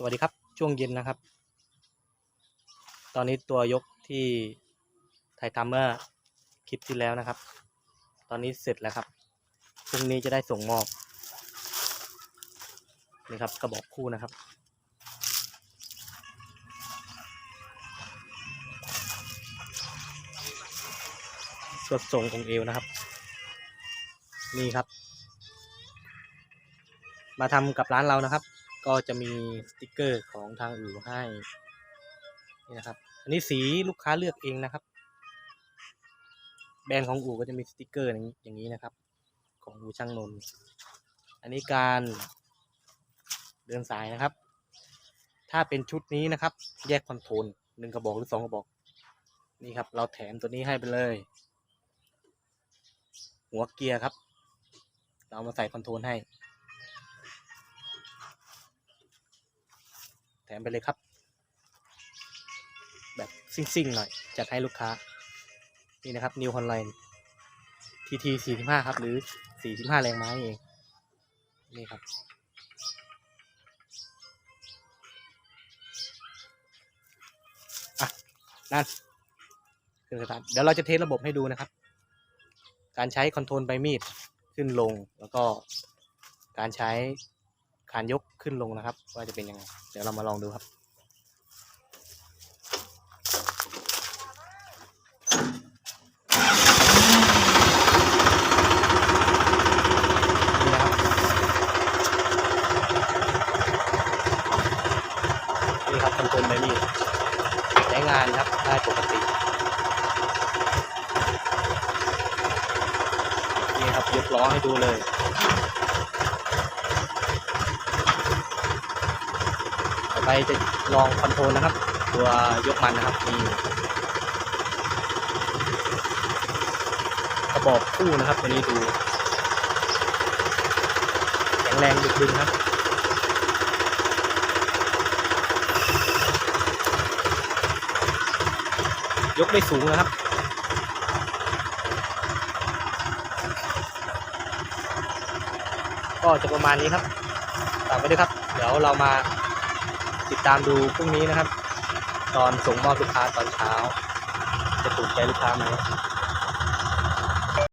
สวัสดีครับ ช่วงเย็นนะครับ ตอนนี้ตัวยกที่ถ่ายทำเมื่อคลิปที่แล้วนะครับ ตอนนี้เสร็จแล้วครับพรุ่งนี้จะได้ส่งมอบนี่ครับกระบอกคู่นะครับ ส่วดทรงองเอวนะครับ นี่ครับ มาทำกับร้านเรานะครับ ก็จะมีสติกเกอร์ของทางอู่ให้นี่นะครับ อันนี้สีลูกค้าเลือกเองนะครับ แบรนด์ของอู่ก็จะมีสติกเกอร์อย่างนี้อย่างนี้นะครับ ของอู่ช่างนนท์อันนี้การเดินสายนะครับ ถ้าเป็นชุดนี้นะครับ แยกคอนโทรลหนึ่งกระบอกหรือสองกระบอก นี่ครับ เราแถมตัวนี้ให้ไปเลย หัวเกียร์ครับ เรามาใส่คอนโทรลให้ แถมไปเลยครับ แบบซิ่งๆหน่อยจัดให้ลูกค้า นี่นะครับ New Holland TT 45ครับ หรือ45แรงม้านี่เอง นี่ครับ อะ นั่นคือสตาร์ทเดี๋ยวเราจะเทสระบบให้ดูนะครับ การใช้คอนโทรลใบมีด ขึ้นลงแล้วก็การใช้ ขานยกขึ้นลงนะครับ ว่าจะเป็นยังไง เดี๋ยวเรามาลองดูครับนี่ครับนี่ครับคนโทรลใบมีดใช้งานครับได้ปกตินี่ครับยกล้อให้ดูเลย ต่อ ไปจะลองคอนโทรลนะครับ ตัวยกมันนะครับนี่กระบอกคู่นะครับตัวนี้ดูแข็งแรงดึกดึงครับยกได้สูงนะครับ ก็จะประมาณนี้ครับฝากไว้ด้วยครับ เดี๋ยวเรามา ติดตามดูพรุ่งนี้นะครับ ตอนส่งมอบลูกค้าตอนเช้า จะถูกใจลูกค้าไหม